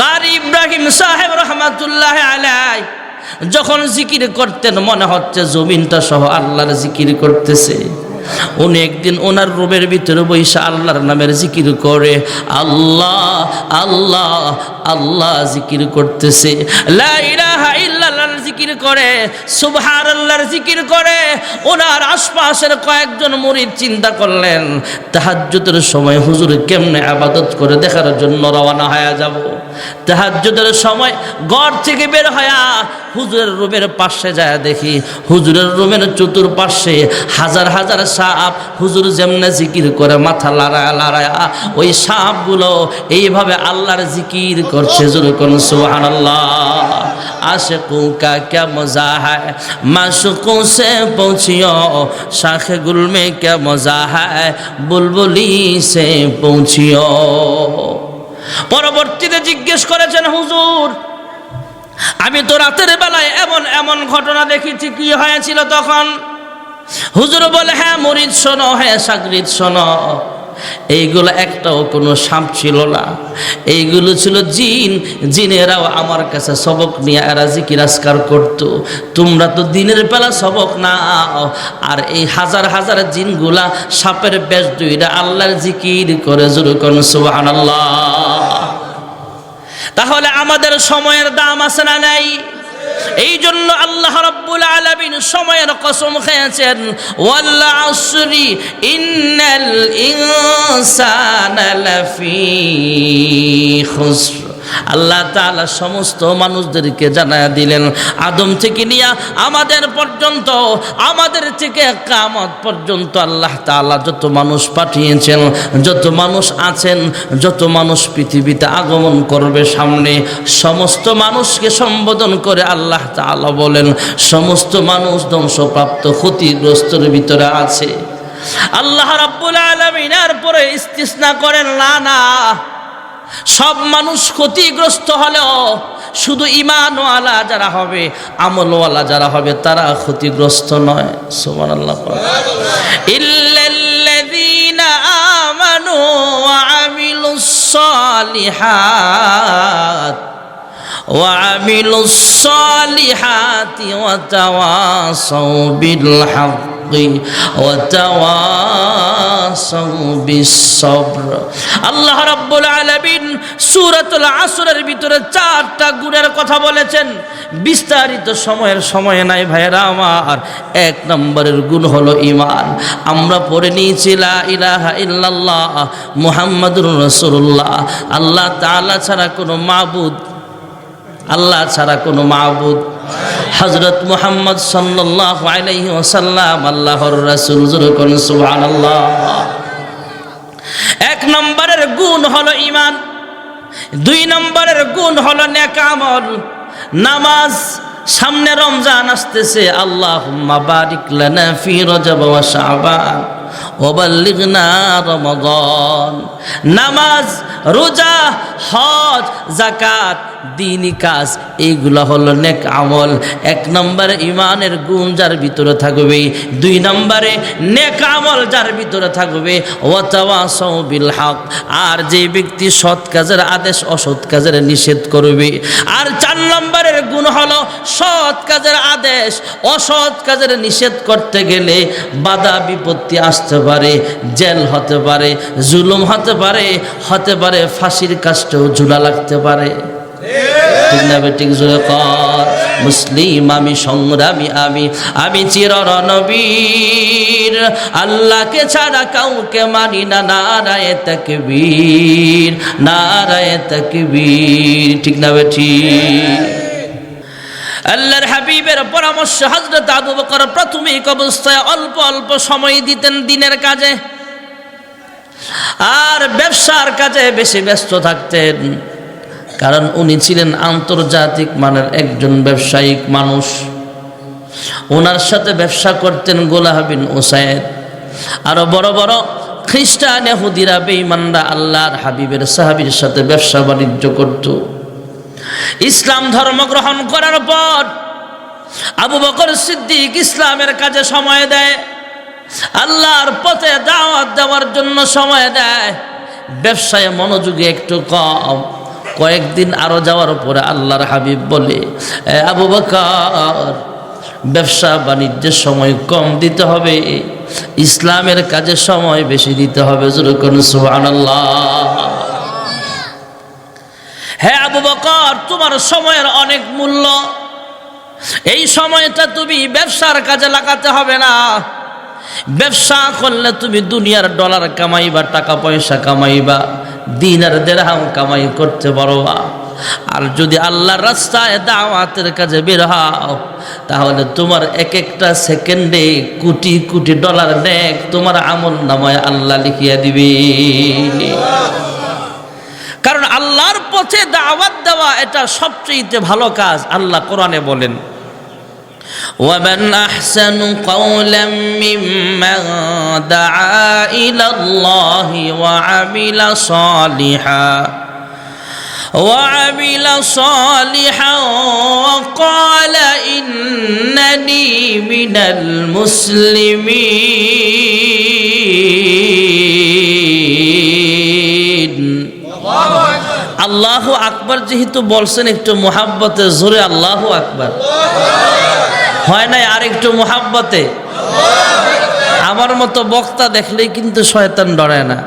কারি ইব্রাহিম সাহেব রহমাতুল্লাহ আলাই যখন জিকির করতেন, মনে হচ্ছে জমিনটা সহ আল্লাহর জিকির করতেছে। উনি একদিন ওনার রুমের ভিতরে বৈশা আল্লাহর নামের জিকির করে, আল্লাহ আল্লাহ আল্লাহ জিকির করতেছে। জিকির করে, সুবহানাল্লাহর জিকির করে। ওনার আশপাশের কয়েকজন মুরিদ চিন্তা করলেন, তাহাজ্জুদের সময় হুজুর কেমনে আবাদত করে দেখার জন্য রওনা হয়ে যাব? তাহাজ্জুদের সময় ঘর থেকে বের হয়া হুজুরের রুমের পাশে যায় দেখি, হুজুরের রুমের চতুর্পাশে হাজার হাজার সাপ, হুজুর যেমনে জিকির করে মাথা লড়ায় লড়ায়া, ওই সাপগুলো এইভাবে আল্লাহর জিকির করছে, জোর কোন সুহান আসে কা ক্যা মজা হ্যায় মাশুকু সে পৌঁছিও, শাখ গুলমে কে মজা হ্যায় বুলবুলি সে পৌঁছিও। পরবর্তীতে জিজ্ঞেস করেছেন, হুজুর, আমি তো রাতের বেলায় এমন এমন ঘটনা দেখেছি, কি হয়েছিল তখন? হুজুর বলে হ্যাঁ মরিদ শোনো হ্যাঁ সাগরিদ শোনো। এইগুলো একটাও কোনো সাপ ছিল না। এইগুলো ছিল জিন। জিনেরাও আমার কাছে সবক নিয়ে এরা জিকিরাজকার করতো। তোমরা তো দিনের বেলা সবক না আর এই হাজার হাজার জিনগুলা সাপের বেশ দুইটা আল্লাহর জিকির করে জোর কোন সুবাহ তাহলে আমাদের সময়ের দাম আছে না নাই? আল্লাহ রাব্বুল আলামিন সময়ের কসম খেয়েছেন ওয়াল আসরি ইন্নাল ইনসানা লাফি খুসর। আল্লাহ তাআলা সমস্ত মানুষদেরকে জানায়া দিলেন, আদম থেকে নিয়ে আমাদের পর্যন্ত, আমাদের থেকে কামত পর্যন্ত আল্লাহ তাআলা যত মানুষ পাঠিয়েছেন, যত মানুষ আছেন, যত মানুষ পৃথিবীতে আগমন করবে সামনে, সমস্ত মানুষকে সম্বোধন করে আল্লাহ তাআলা বলেন, সমস্ত মানুষ ধ্বংসপ্রাপ্ত, ক্ষতিগ্রস্তর ভিতরে আছে। আল্লাহ রাব্বুল আলামিন এর পরে ইস্তিসনা করেন না না সব মানুষ ক্ষতিগ্রস্ত হলেও শুধু ইমানওয়ালা যারা হবে আমলওয়ালা যারা হবে তারা ক্ষতিগ্রস্ত নয় সোমান আল্লাহ ইল্লাল্লাযীনা আমানু ওয়া আমিলুস সালিহাত وعملوا الصالحات وتواصوا بالحق وتواصوا بالصبر আল্লাহ রাব্বুল আলামিন সূরাতুল আসরের ভিতরে চারটা গুণের কথা বলেছেন। বিস্তারিত সময়ের সময় নাই ভাইরা আমার। এক নম্বরের গুণ হলো ইমান আমরা পড়ে নিয়েছি ইলাহা ইল্লাল্লাহ, মুহাম্মাদুর রাসূলুল্লাহ। আল্লাহ তাআলা ছাড়া কোনো মাবুদ, আল্লাহ ছাড়া কোনো মাবুদ। হজরত মুহাম্মদ সাল্লাহ আলাইহি ওসাল্লাম আল্লাহর রাসূল যখন সুবহানাল্লাহ। এক নম্বরের গুণ হলো ঈমান। দুই নম্বরের গুণ হলো নেকামল নামাজ, সামনে রমজান আসতেছে। আল্লাহ বারিক লানা ফি রজব ওয়া শাবান ওবাল্লিগনা রমাদান নামাজ, রোজা, হজ জাকাত দিনী কাজ এইগুলো হলো নেক আমল। এক নম্বরে ইমানের গুণ যার ভিতরে থাকবে, দুই নম্বরে নেক আমল যার ভিতরে থাকবে, ওয়াতাওয়াসাউ বিল হক আর যে ব্যক্তি সৎ কাজের আদেশ, অসৎ কাজের নিষেধ করবে। আর চার নম্বরের গুণ হলো সৎ কাজের আদেশ, অসৎ কাজের নিষেধ করতে গেলে বাধা, বিপত্তি আসতে পারে, জেল হতে পারে, জুলুম হতে পারে হতে পারে, ফাঁসির কাজটাও ঝুলা লাগতে পারে। ঠিক জোরে কর। মুসলিম আমি, সংগ্রামী আমি আমি চির রণবীর আল্লাহকে ছাড়া কাউকে মানি না, নারায় তাকবীর নারায় তাকবীর। ঠিক না বেটি আল্লাহর হাবিবের পরামর্শ হজরত আবু বকর প্রাথমিক অবস্থায় অল্প অল্প সময় দিতেন দিনের কাজে। আর ব্যবসার কাজে বেশি ব্যস্ত থাকতেন। কারণ উনি ছিলেন আন্তর্জাতিক মানের একজন ব্যবসায়িক মানুষ। ওনার সাথে ব্যবসা করতেন গোলাহাবিন ওসায়েদ। আরও বড় বড় খ্রিস্টান এহুদিরা বেঈমানরা আল্লাহর হাবিবের সাহাবির সাথে ব্যবসা বাণিজ্য করত। ইসলাম ধর্ম গ্রহণ করার পর আবু বকর সিদ্দিক ইসলামের কাজে সময় দেয়। আল্লাহর পথে দাওয়াত দেওয়ার জন্য সময় দেয়। ব্যবসায় মনোযোগী একটু কম। কয়েকদিন আরও যাওয়ার পরে আল্লাহর হাবিব বলে, "এ আবু বকর, ব্যবসা বাণিজ্যের সময় কম দিতে হবে, ইসলামের কাজে সময় বেশি দিতে হবে। যেরকম হ্যাঁ আবু বকর, তোমার সময়ের অনেক মূল্য, এই সময়টা তুমি ব্যবসার কাজে লাগাতে হবে না। ব্যবসা করলে তুমি দুনিয়ার ডলার কামাইবা, টাকা পয়সা কামাইবা। দিনের দেড়হাম কামাই করতে পারবা আর যদি আল্লাহর রাস্তায় দাওয়াতের কাজে বের হও, তাহলে তোমার এক একটা সেকেন্ডে কোটি কোটি ডলার নেক তোমার আমল নামায় আল্লাহ লিখিয়ে দিবে। কারণ আল্লাহর পথে দাওয়াত দেওয়া এটা সবচেয়ে ভালো কাজ, আল্লাহ কোরআনে বলেন। ومن أحسن قولا ممن دعا إلى الله وعمل صالحا وعمل صالحا وقال إنني من المسلمين আল্লাহ আকবর যেহেতু বলছেন একটু মোহাব্বতে জোরে আল্লাহ আকবর হয় নাই আর একটু মোহাব্বতে? আমার মতো বক্তা দেখলেই কিন্তু শয়তান ডরায় না।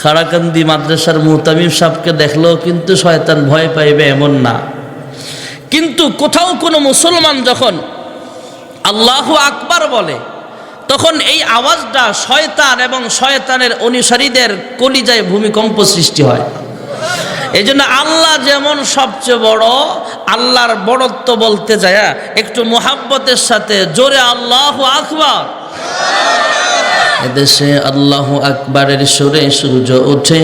খাড়াকান্দি মাদ্রাসার মুহতামিম সাহেবকে দেখলেও কিন্তু শয়তান ভয় পাইবে এমন না। কিন্তু কোথাও কোনো মুসলমান যখন আল্লাহ আকবার বলে, তখন এই আওয়াজটা শয়তান এবং শয়তানের অনুসারীদের কলিজায় ভূমিকম্প সৃষ্টি হয়। এই জন্য আল্লাহ যেমন সবচেয়ে বড়, আল্লাহর বড়ত্ব বলতে যায় একটু মোহাব্বতের সাথে জোরে আল্লাহ আকবার। এদেশে আল্লাহ আকবরের সুরে সূর্য ওঠে,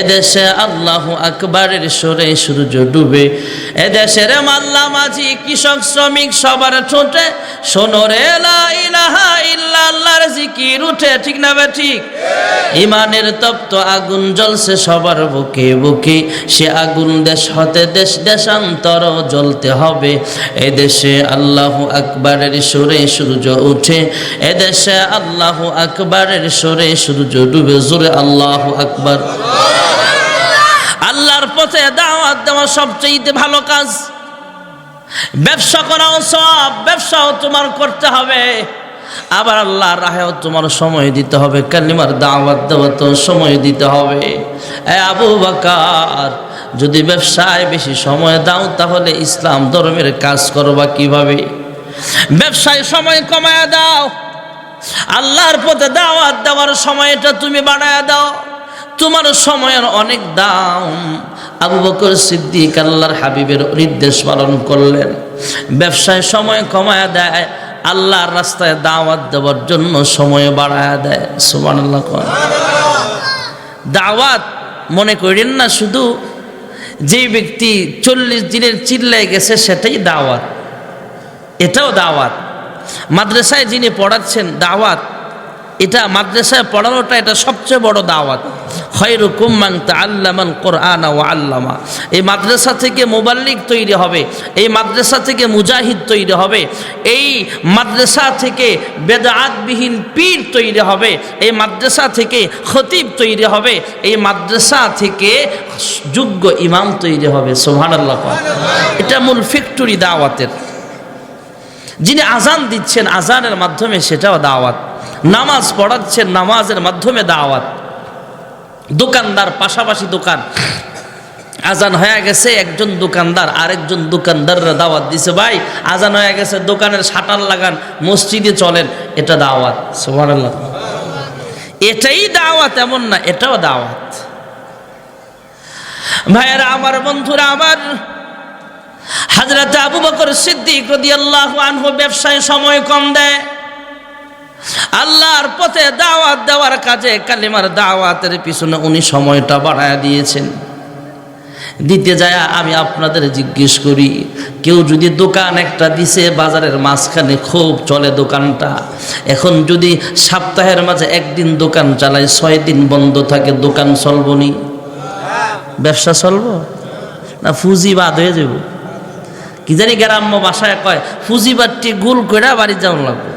এদেশে আল্লাহ আকবরের সুরে সূর্য ডুবে, এদেশের মাল্লা মাঝি কৃষক শ্রমিক সবার ঠোঁটে সোনরে ইলাহা ইল্লা আল্লাহর জিকির উঠে, ঠিক না ঠিক? ইমানের তপ্ত আগুন জ্বলছে সবার বুকে বুকে, সে আগুন দেশ হতে দেশ দেশান্তর জ্বলতে হবে, এদেশে আল্লাহ আকবরের সুরে সূর্য উঠে এদেশে আল্লাহ আকবরের সুরে সূর্য ডুবে জোরে আল্লাহ আকবর। আল্লাহর পথে দাওয়াত দেওয়া সবচেয়ে ভালো কাজ। ব্যবসা করাও সব, ব্যবসাও তোমার করতে হবে। আবার আল্লাহর রাহেও তোমার সময় দিতে হবে, কালিমার দাওয়াত দেওয়া তো সময় দিতে হবে। আবু বাকার, যদি ব্যবসায় বেশি সময় দাও, তাহলে ইসলাম ধর্মের কাজ করবা কীভাবে? ব্যবসায় সময় কমায় দাও। আল্লাহর পথে দাওয়াত দেওয়ার সময়টা তুমি বাড়ায় দাও। তোমার সময়ের অনেক দাম। আবু বকর সিদ্দিক আল্লাহর হাবিবের নির্দেশ পালন করলেন। ব্যবসায় সময় কমায় দেয়, আল্লাহর রাস্তায় দাওয়াত দেওয়ার জন্য সময় বাড়ায় দেয়। আল্লাহ দাওয়াত মনে করেন না শুধু যে ব্যক্তি চল্লিশ দিনের চিল্লায় গেছে সেটাই দাওয়াত। এটাও দাওয়াত। মাদ্রাসায় যিনি পড়াচ্ছেন দাওয়াত, এটা মাদ্রাসায় পড়ানোটা এটা সবচেয়ে বড় দাওয়াত। খয়রুকুম মান তাআল্লামাল কোরআন ও আল্লামা। এই মাদ্রাসা থেকে মোবাল্লিক তৈরি হবে, এই মাদ্রাসা থেকে মুজাহিদ তৈরি হবে, এই মাদ্রাসা থেকে বেদাতবিহীন পীর তৈরি হবে, এই মাদ্রাসা থেকে খতিব তৈরি হবে, এই মাদ্রাসা থেকে যোগ্য ইমাম তৈরি হবে সোহানাল্লাহ এটা মূল ফ্যাক্টরি দাওয়াতের। যিনি আজান দিচ্ছেন আজানের মাধ্যমে সেটাও দাওয়াত। নামাজ পড়াচ্ছেন নামাজের মাধ্যমে দাওয়াত। দোকানদার, পাশাপাশি দোকান। আজান হয়ে গেছে, একজন দোকানদার আরেকজন দোকানদাররা দাওয়াত দিছে, ভাই, আজান হয়ে গেছে, দোকানের শাটার লাগান, মসজিদে চলেন। এটা দাওয়াত, সুবহানাল্লাহ। এটাই দাওয়াত, এমন না, এটাও দাওয়াত। ভাইয়েরা, আমার বন্ধুরা, আমার হাজরত আবু বকর সিদ্দিক রাদিয়াল্লাহু আনহু ব্যবসায় সময় কম দেয়। আল্লাহর পথে দাওয়াত দেওয়ার কাজে কালিমার দাওয়াতের পিছনে উনি সময়টা বাড়ায় দিয়েছেন। দিতে যায় আমি আপনাদের জিজ্ঞেস করি, কেউ যদি দোকান একটা দিছে, বাজারের মাঝখানে খুব চলে দোকানটা, এখন যদি সপ্তাহের মাঝে একদিন দোকান চালায়, ছয় দিন বন্ধ থাকে, দোকান চলবনি ব্যবসা চলব? না ফুজি বাদ হয়ে যাব? কি জানি গ্রাম্য বাসায় কয় ফুজি বাদটি গোল করে বাড়ি যাওয়ার লাগবে।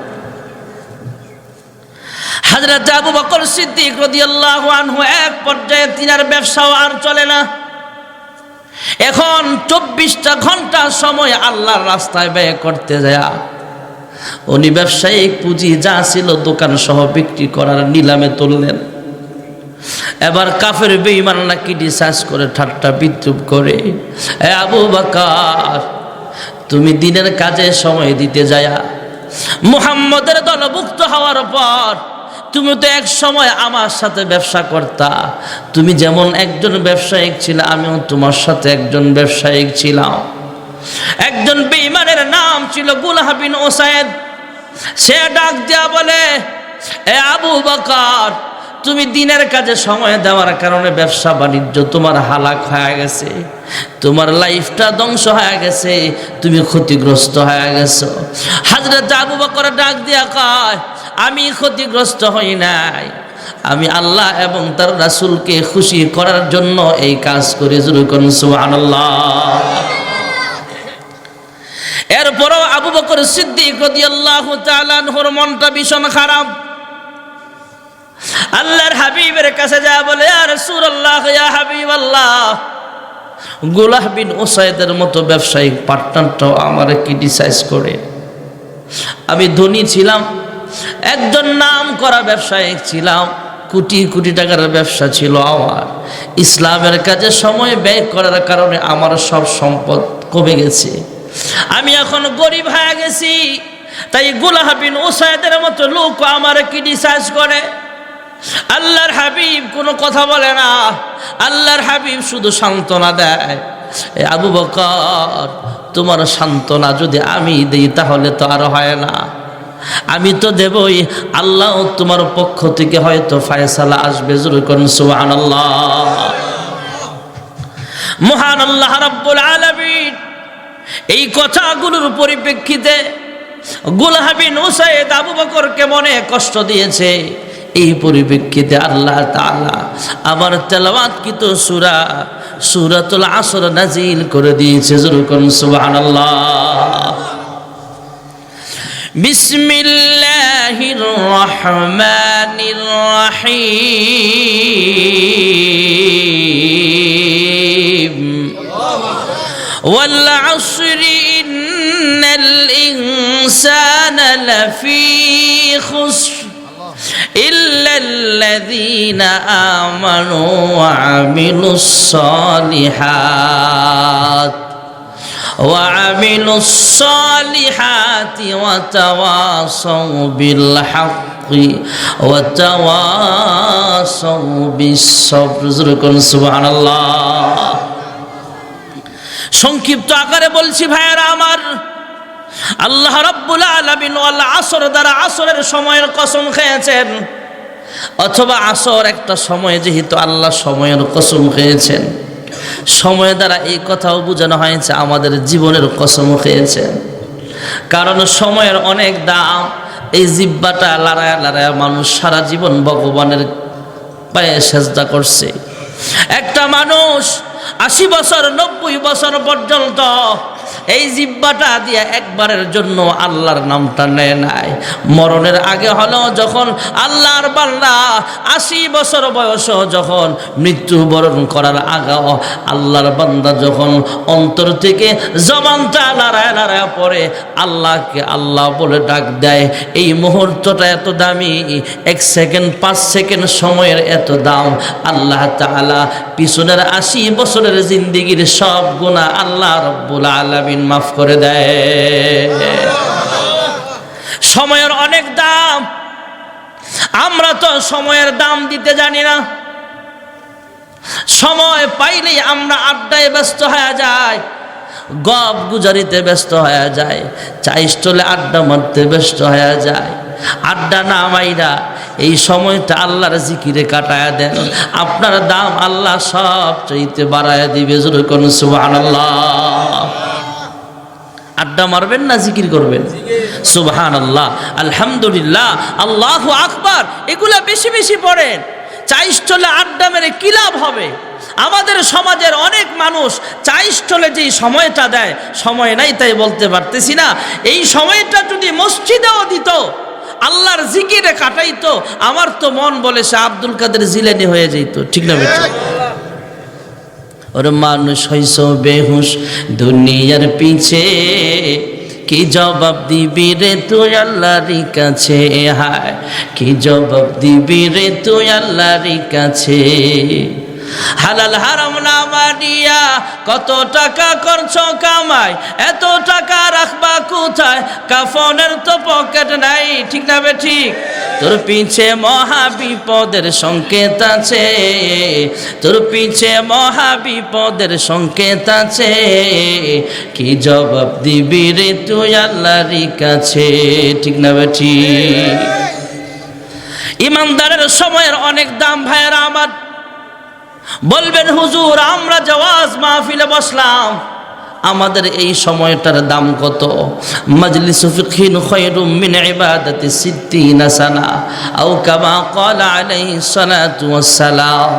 হাজরত আবু বকর সিদ্দিক রাদিয়াল্লাহু আনহু এক পর্যায়ে তিনার ব্যবসাও আর চলে না। এখন চব্বিশটা ঘণ্টা সময় আল্লাহর রাস্তায় ব্যয় করতে যায়। উনি ব্যবসায়িক পুঁজি যা ছিল দোকান সহ বিক্রি করার নিলামে তুললেন। এবার কাফের বেইমান নাকি ডিসার্জ করে ঠাট্টা বিদ্রুপ করে। আবু বাকার তুমি দিনের কাজে সময় দিতে যায়া মুহাম্মদের দলভুক্ত হওয়ার পর তুমি তো এক সময় আমার সাথে ব্যবসা করতা। তুমি যেমন একজন ব্যবসায়িক ছিলে, আমিও তোমার সাথে একজন ব্যবসায়িক ছিলাম। একজন বেইমানের নাম ছিল গুলাহাবিন ওসায়েদ। সে ডাক দেয়া বলে, এ আবু বকর তুমি দিনের কাজে সময় দেওয়ার কারণে ব্যবসা বাণিজ্য তোমার হালাক হয়ে গেছে, তোমার লাইফটা ধ্বংস হয়ে গেছে, তুমি ক্ষতিগ্রস্ত হয়ে গেছো। হাজরত আবু বকর ডাক দিয়া কয়, আমি ক্ষতিগ্রস্ত হই নাই। আমি আল্লাহ এবং তার রাসুলকে খুশি করার জন্য এই কাজ করে। শুরু করুন এরপরও আবু বকর সিদ্দিক মনটা ভীষণ খারাপ। আল্লাহর হাবিবের কাছে যা বলে আর রাসূলুল্লাহ, ইয়া হাবিবাল্লাহ। গোলাহ বিন ওসাইদের মতো ব্যবসায়িক পার্টনারটাও আমার ক্রিটিসাইজ করে। আমি ধনী ছিলাম, একজন নাম করা ব্যবসায়িক ছিলাম, কোটি কোটি টাকার ব্যবসা ছিল আমার। ইসলামের কাজে সময় ব্যয় করার কারণে আমার সব সম্পদ কমে গেছে। আমি এখন গরিব হয়ে গেছি, তাই গুলাহাবিন ওসায়দের মতো লোক আমার ক্রিটিসাইজ করে। আল্লাহর হাবিব কোনো কথা বলে না। আল্লাহর হাবিব শুধু সান্ত্বনা দেয়। আবু বকর, তোমার সান্ত্বনা যদি আমি দিই তাহলে তো আর হয় না। আমি তো দেবই, আল্লাহ তোমার পক্ষ থেকে হয়তো ফায়সালা আসবে জরুর করুন সুবহান মহান আল্লাহ রাব্বুল আলামিন এই কথাগুলোর পরিপ্রেক্ষিতে গুলহাবিন উসাইদ আবু বকরকে মনে কষ্ট দিয়েছে। এই পরিপ্রেক্ষিতে আল্লাহ তাআলা আমার তেলাওয়াত কিত সূরা, সূরাতুল আসর নাজিল করে দিয়েছে যেরকম সুবহানাল্লাহ। বিসমিল্লাহির রহমানির রহিম ইল্লাল্লাযীনা আমানু ওয়া আমিলুস সালিহাত ওয়া আমিলুস সালিহাতি ওয়া তাওয়াসাউ বিল হাক্কি ওয়া সংক্ষিপ্ত আকারে বলছি, ভাইয়েরা আমার আল্লাহ রব্বুল আলামিন ওয়াল আসর দ্বারা আসরের সময়ের কসম খেয়েছেন। অথবা আসর একটা সময় যেহেতু আল্লাহ সময়ের কসম খেয়েছেন। সময় দ্বারা এই কথাও বোঝানো হয়েছে, আমাদের জীবনের কসম খেয়েছেন। কারণ সময়ের অনেক দাম, এই জিব্বাটা লড়ায় লড়ায় মানুষ সারা জীবন ভগবানের পায়ে সেজদা করছে। একটা মানুষ আশি বছর, নব্বই বছর পর্যন্ত এই জিব্বাটা দিয়ে একবারের জন্য আল্লাহর নামটা নেয় নাই। মরণের আগে হলো যখন আল্লাহর বান্দা আশি বছর বয়স যখন মৃত্যুবরণ করার আগাও আল্লাহর বান্দা যখন অন্তর থেকে জবানটা লড়ায় লড়ায় পড়ে, আল্লাহকে আল্লাহ বলে ডাক দেয়, এই মুহূর্তটা এত দামি, এক সেকেন্ড, পাঁচ সেকেন্ড সময়ের এত দাম। আল্লাহ তাআলা পিছনের আশি বছরের জিন্দিগির সব গুণা আল্লাহ রব্বুল আলামিন মাফ করে দেয়। সময়ের অনেক দাম। আমরা তো সময়ের দাম দিতে জানি না। সময় পাইলেই আমরা আড্ডায় ব্যস্ত হয়ে যাই, গপ গুজারিতে ব্যস্ত হয়ে যায় চাই স্টলে আড্ডা মারতে ব্যস্ত হয়ে যায় আড্ডা না মাইরা এই সময়টা আল্লাহর জিকিরে কাটায় দেন। আপনার দাম আল্লাহ সব চাইতে বাড়ায় দিবে, জোরে কোন সুবহানাল্লাহ। আড্ডা মারবেন না, জিকির করবেন? সুবহান আল্লাহ আলহামদুলিল্লাহ। আল্লাহ আকবার। এগুলা বেশি বেশি পড়েন। চাইস্থলে আড্ডা মেরে কি লাভ হবে? আমাদের সমাজের অনেক মানুষ চাইস্থলে যেই সময়টা দেয়, সময় নাই তাই বলতে পারতেছি না। এই সময়টা যদি মসজিদেও দিত, আল্লাহর জিকিরে কাটাইতো, আমার তো মন বলে সে আব্দুল কাদের জিলেনি হয়ে যেত। ঠিক না বেটা? ওর মানুষ হইস বেহুশ, দুনিয়ার পিছে। কি জবাব দিবি রে তুই আল্লাহর কাছে? হায়, কি জবাব দিবি রে তুই আল্লাহর কাছে? হালাল হারাম না মানিয়া কত টাকা করছ কামাই, এত টাকা রাখবা কোথায়? কাফনের তো পকেট নাই, ঠিক না বে ঠিক? তোর পিছে মহা বিপদের সংকেত আছে, তোর পিছে মহা বিপদের সংকেত আছে। কি জবাব দিবি রে তুই আল্লাহর কাছে, ঠিক না বে ঠিক? ইমানদারের সময়ের অনেক দাম ভাইয়েরা আমার বলবেন হুজুর আমরা জওয়াজ মাহফিলে বসলাম আমাদের এই সময়টার দাম কত? মজলিস ফিকহিন খায়রুম মিন ইবাদাতি সানা আও কামা ক্বালা আলাইহি সালাতু ওয়াসসালাম।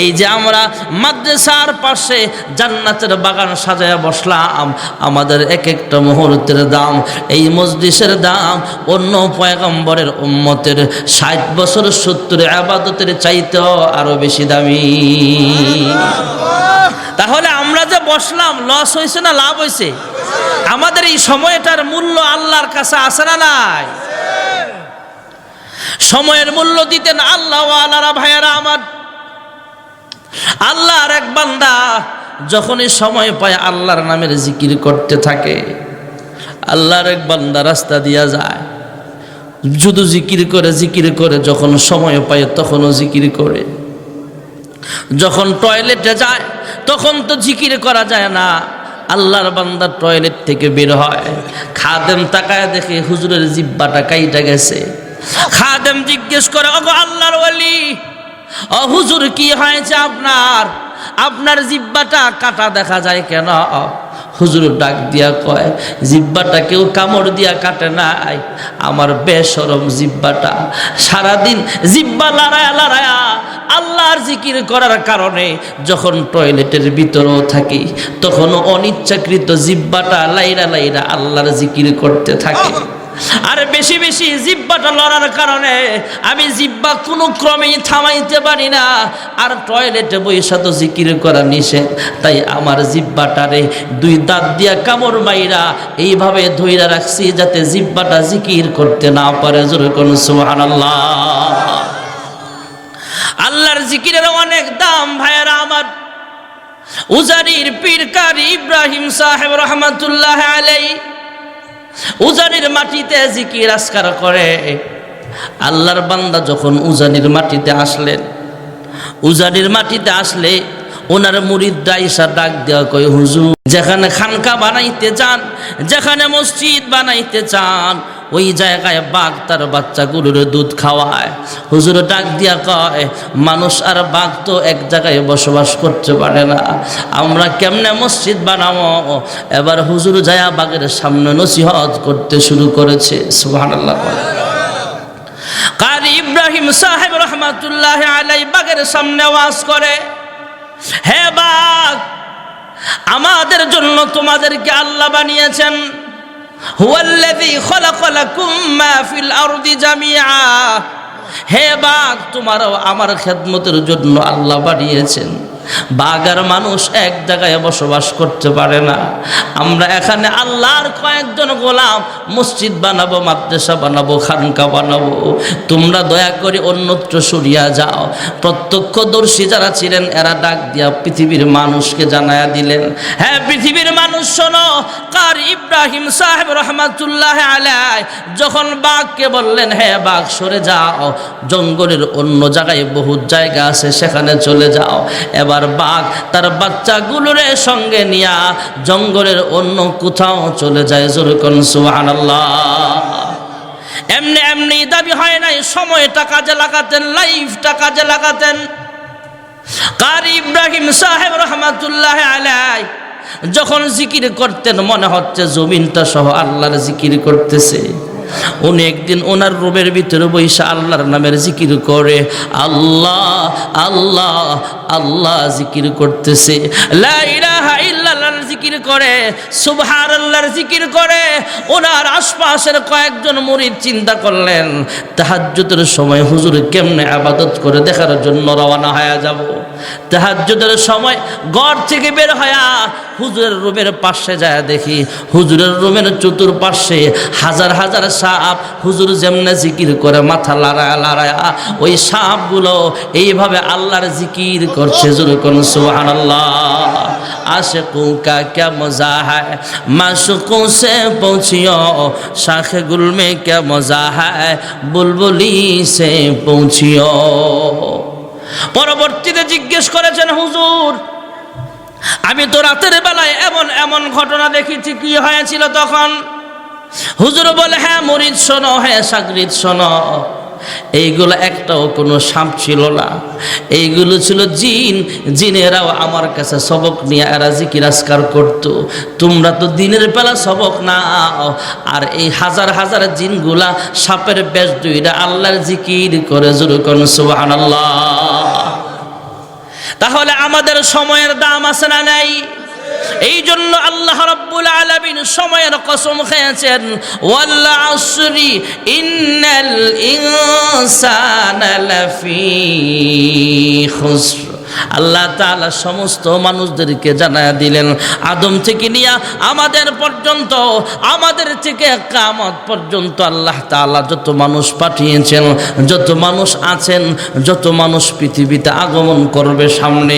এই যে আমরা মাদ্রাসার পাশে জান্নাতের বাগান সাজায় বসলাম, আমাদের এক একটা মুহূর্তের দাম, এই মজলিসের দাম অন্য পয়গম্বরের উম্মতের ষাট বছর সত্তর আবাদতের চাইতেও আরও বেশি দামি। তাহলে আমরা যে বসলাম লস হয়েছে না লাভ হয়েছে আমাদের এই সময়টার মূল্য আল্লাহর কাছে আছে না নাই? সময়ের মূল্য দিতেন আল্লাহ আল্লাহরা ভাইয়ারা আমার। আল্লাহর এক বান্দা যখনই সময় পায় আল্লাহর নামের জিকির করতে থাকে, আল্লাহর এক বান্দা রাস্তা দিয়া যায়। শুধু জিকির করে জিকির করে যখন সময় পায় তখনও জিকির করে। যখন টয়লেটে যায়, তখন তো জিকির করা যায় না। আল্লাহর বান্দার টয়লেট থেকে বের হয়। খাদেম তাকায় দেখে হুজুরের জিব্বাটা কাইটা গেছে। খাদেম জিজ্ঞেস করে, ওগো আল্লাহর ওলি ও হুজুর কি হয়েছে আপনার? আপনার জিব্বাটা কাটা দেখা যায় কেন? হুজুর ডাক দিয়া কয়, জিব্বাটা কেউ কামড় দিয়া কাটে নাই, আমার বেসরম জিব্বাটা। সারাদিন জিব্বা লড়ায়া লড়ায়া আল্লাহর জিকির করার কারণে যখন টয়লেটের ভিতরেও থাকি তখন অনিচ্ছাকৃত জিব্বাটা লাইরা লাইরা আল্লাহর জিকির করতে থাকে। আর বেশি বেশি জিব্বাটা লড়ার কারণে আমি জিব্বা কোনো ক্রমেই থামাইতে পারি না। আর টয়লেটে বইসা তো জিকির করা নিষেধ। তাই আমার জিব্বাটারে দুই দাঁত দিয়া কামড় মাইরা এইভাবে ধইরা রাখছি যাতে জিব্বাটা জিকির করতে না পারে। জোরে কোন আল্লাহর জিকিরের অনেক দাম ভাইয়েরা আমার। উজারির পীরকার ইব্রাহিম সাহেব রহমতুল্লাহ আলাই উজানির মাটিতে জিকির আসকার করে। আল্লাহর বান্দা যখন উজানির মাটিতে আসলেন, উজানির মাটিতে আসলে ওনার মুরিদ দাইসা ডাক দেওয়া কয়, হুজুর, যেখানে খানকা বানাইতে চান, যেখানে মসজিদ বানাইতে চান ওই জায়গায় বাঘ তার বাচ্চাগুলোর দুধ খাওয়ায়। হুজুর ডাক দিয়া কয়, মানুষ আর বাঘ তো এক জায়গায় বসবাস করতে পারে না। আমরা কেমনে মসজিদ বানাবো? এবার হুজুর জায়া বাঘের সামনে নসিহত করতে শুরু করেছে। সুবহানাল্লাহ। কারি ইব্রাহিম সাহেব রহমাতুল্লাহ আলাই বাঘের সামনে ওয়াজ করে, হে বাঘ, আমাদের জন্য তোমাদেরকে আল্লাহ বানিয়েছেন। হে বাঘ তোমারও আমার খেদমতের জন্য আল্লাহ বানিয়েছেন। বাগার মানুষ এক জায়গায় বসবাস করতে পারে না। আমরা এখানে আল্লাহর কয়েকজন গোলাম, মসজিদ বানাবো, মাদ্রাসা বানাবো, খানকা বানাবো। তোমরা দয়া করে অন্যত্র সরিয়া যাও। প্রত্যক্ষদর্শী যারা ছিলেন, এরা ডাক দিয়া পৃথিবীর মানুষকে জানায়া দিলেন। হ্যাঁ পৃথিবীর মানুষ, শোনো, কার ইব্রাহিম সাহেব রহমাতুল্লাহ আলাই যখন বাঘকে বললেন হ্যাঁ বাঘ, সরে যাও। জঙ্গলের অন্য জায়গায় বহুত জায়গা আছে, সেখানে চলে যাও। এবার বাঘ তার বাচ্চাগুলোরে সঙ্গে নিয়া জঙ্গলের অন্য কোথাও চলে যায় জোরকন সুবহানাল্লাহ। এমনি এমনি দাবি হয় নাই, সময়টা কাজে লাগাতেন, লাইফটা কাজে লাগাতেন। কার ইব্রাহিম সাহেব রহমাতুল্লাহ আলাই যখন জিকির করতেন, মনে হচ্ছে জমিনটা সহ আল্লাহর জিকির করতেছে। উনি একদিন ওনার রুমের ভিতরে বৈশা আল্লাহর নামের জিকির করে, আল্লাহ আল্লাহ আল্লাহ জিকির করতেছে। জিকির করে, সুবহানাল্লাহর জিকির করে। ওনার আশপাশের কয়েকজন মুরিদ চিন্তা করলেন, তাহাজ্জুদের সময় হুজুর কেমনে আবাদত করে দেখার জন্য রওনা হয়ে যাব? তাহাজ্জুদের সময় ঘর থেকে বের হয়া হুজুরের রুমের পাশে যায় দেখি। হুজুরের রুমের চতুর্পাশে হাজার হাজার সাপ হুজুর যেমনে জিকির করে, মাথা লড়ায় লড়ায়া। ওই সাপগুলো এইভাবে আল্লাহর জিকির করছে, জোর কোন সুহান আশেকু কা ক্যা মজা হ্যায় মাশুকু সে পৌঁছিও। শাখ গুলমে ক্যা মজা হ্যায় বুলবুলি সে পৌঁছিও। পরবর্তীতে জিজ্ঞেস করেছেন, হুজুর, আমি তো রাতের বেলায় এমন এমন ঘটনা দেখেছি, কি হয়েছিল তখন? হুজুর বলে হ্যাঁ মরিদ শোনো হ্যাঁ সাগরিদ শোনো। এইগুলো একটাও কোনো সাপ ছিল না। এইগুলো ছিল জিন। জিনেরাও আমার কাছে সবক নিয়ে এরা জিকিরাজকার করতো। তোমরা তো দিনের বেলা সবক না আর এই হাজার হাজার জিনগুলা সাপের বেশ দুইটা আল্লাহর জিকির করে জোরে কোন সুবহানাল্লাহ। তাহলে আমাদের সময়ের দাম আছে না নাই? এই জন্য আল্লাহ রাব্বুল আলামিন সময়ের কসম খেয়েছেন ওয়াল আসরি ইন্নাল ইনসানা লাফি আল্লাহ তাআলা সমস্ত মানুষদেরকে জানায় দিলেন, আদম থেকে নিয়ে আমাদের পর্যন্ত, আমাদের থেকে কামত পর্যন্ত আল্লাহ তাআলা যত মানুষ পাঠিয়েছেন, যত মানুষ আছেন, যত মানুষ পৃথিবীতে আগমন করবে সামনে,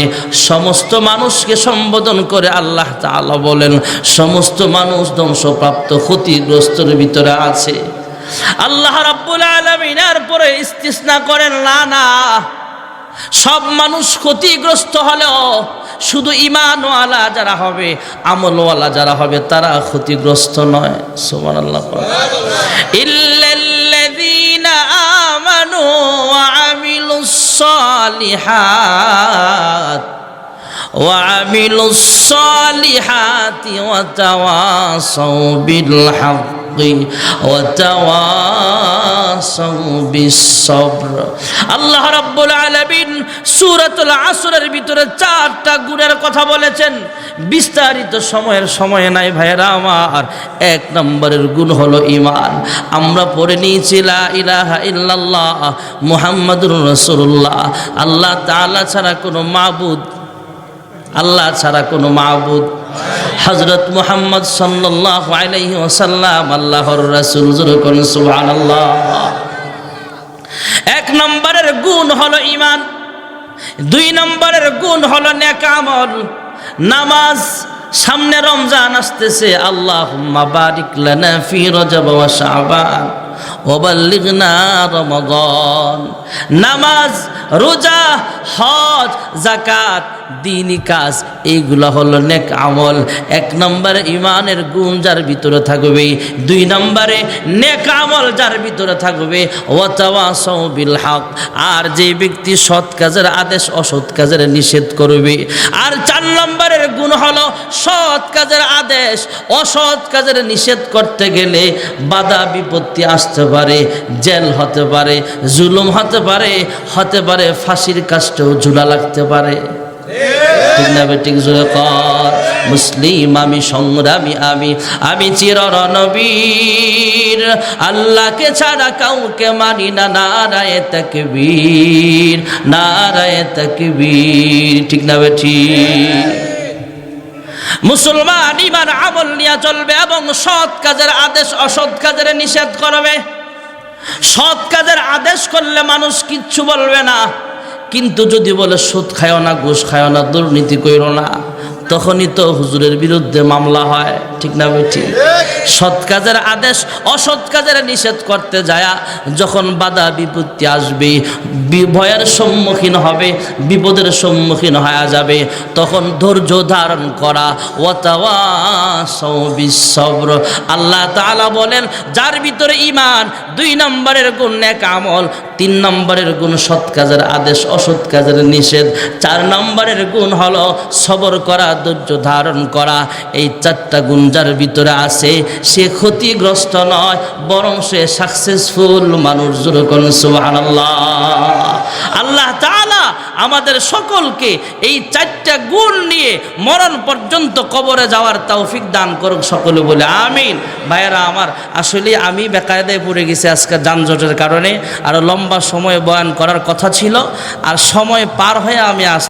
সমস্ত মানুষকে সম্বোধন করে আল্লাহ তাআলা বলেন, সমস্ত মানুষ ধ্বংসপ্রাপ্ত, ক্ষতিগ্রস্তর ভিতরে আছে। আল্লাহ রাব্বুল আলামিনের পরে ইস্তিসনা করেন না না সব মানুষ ক্ষতিগ্রস্ত হলেও শুধু ইমানওয়ালা যারা হবে, আমলওয়ালা যারা হবে, তারা ক্ষতিগ্রস্ত নয়। সোমান আল্লাহ আমানু ওয়া আমিলুস সালিহাত। وعملوا الصالحات وتواصوا بالحق وتواصوا بالصبر আল্লাহ রাব্বুল আলামিন সূরাতুল আসরের ভিতরে চারটা গুণের কথা বলেছেন বিস্তারিত সময়ের সময় নাই ভাইরা আমার এক নম্বরের গুণ হলো ঈমান আমরা পড়ে নিয়েছি লা ইলাহা ইল্লাল্লাহ মুহাম্মাদুর রাসূলুল্লাহ আল্লাহ তাআলা ছাড়া কোনো মাবুদ আল্লাহ ছাড়া কোনো মাহবুদ হজরত মুহাম্মদ সাল্লাহ আলাইহি ওসাল্লাম আল্লাহর রাসূল যখন সুবহানাল্লাহ। এক নম্বরের গুণ হলো ঈমান, দুই নম্বরের গুণ হলো নেক আমল। নামাজ সামনে রমজান আসতেছে, আল্লাহুম্মা বারিক লানা ফি রজব ওয়া শাবান ওবাল্লিগনা রমাদান। নামাজ, রোজা, হজ জাকাত দিনী, কাজ এইগুলো হলো নেক আমল। এক নম্বরে ইমানের গুণ যার ভিতরে থাকবে, দুই নম্বরে নেক আমল যার ভিতরে থাকবে বিল হক আর যে ব্যক্তি সৎ কাজের আদেশ, অসৎ কাজের নিষেধ করবে। আর চার নম্বরের গুণ হলো সৎ কাজের আদেশ, অসৎ কাজের নিষেধ করতে গেলে বাধা বিপত্তি আসতে পারে, জেল হতে পারে, জুলুম হতে পারে, হতে পারে, ফাঁসির কাজটাও ঝুলা লাগতে পারে। ঠিক জোরে কর। মুসলিম আমি, সংগ্রামী আমি আমি চির রণবীর আল্লাহকে ছাড়া কাউকে মানি না, নারায় তাকবীর নারায় তাকবীর। ঠিক না বেটি মুসলমান ইমান আমল নিয়ে চলবে এবং সৎ কাজের আদেশ, অসৎ কাজের নিষেধ করবে। সৎ কাজের আদেশ করলে মানুষ কিচ্ছু বলবে না। কিন্তু যদি বলে, সুদ খায়ও না, ঘুষ খায়ও না, দুর্নীতি করো না। তখনই তো হুজুরের বিরুদ্ধে মামলা হয়। ঠিক না বেঠি? সৎ কাজের আদেশ, অসৎ কাজের নিষেধ করতে যায় যখন বাধা বিপত্তি আসবে ভয়ের সম্মুখীন হবে, বিপদের সম্মুখীন হয়ে যাবে। তখন ধৈর্য ধারণ করা বিসবর আল্লাহ তাআলা বলেন, যার ভিতরে ইমান দুই নম্বরের গুণ এক আমল, তিন নম্বরের গুণ সৎ কাজের আদেশ, অসৎ কাজের নিষেধ, চার নম্বরের গুণ হলো, সবর করা ধৈর্য ধারণ করা। এই চারটা গুণ যার ভিতরে আছে, সে ক্ষতিগ্রস্ত নয়, বরং সে সাকসেসফুল মানুষ যেরকম সুবহানাল্লাহ। আল্লাহ তাআলা আমাদের সকলকে এই চারটা গুণ নিয়ে মরণ পর্যন্ত কবরে যাওয়ার তৌফিক দান করুক সকলে বলে, আমিন। ভাইয়েরা আমার, আসলে আমি বেকায়দায় পড়ে গেছি আজকে যানজটের কারণে, আর লম্বা সময় বয়ান করার কথা ছিল, আর সময় পার হয়ে আমি আস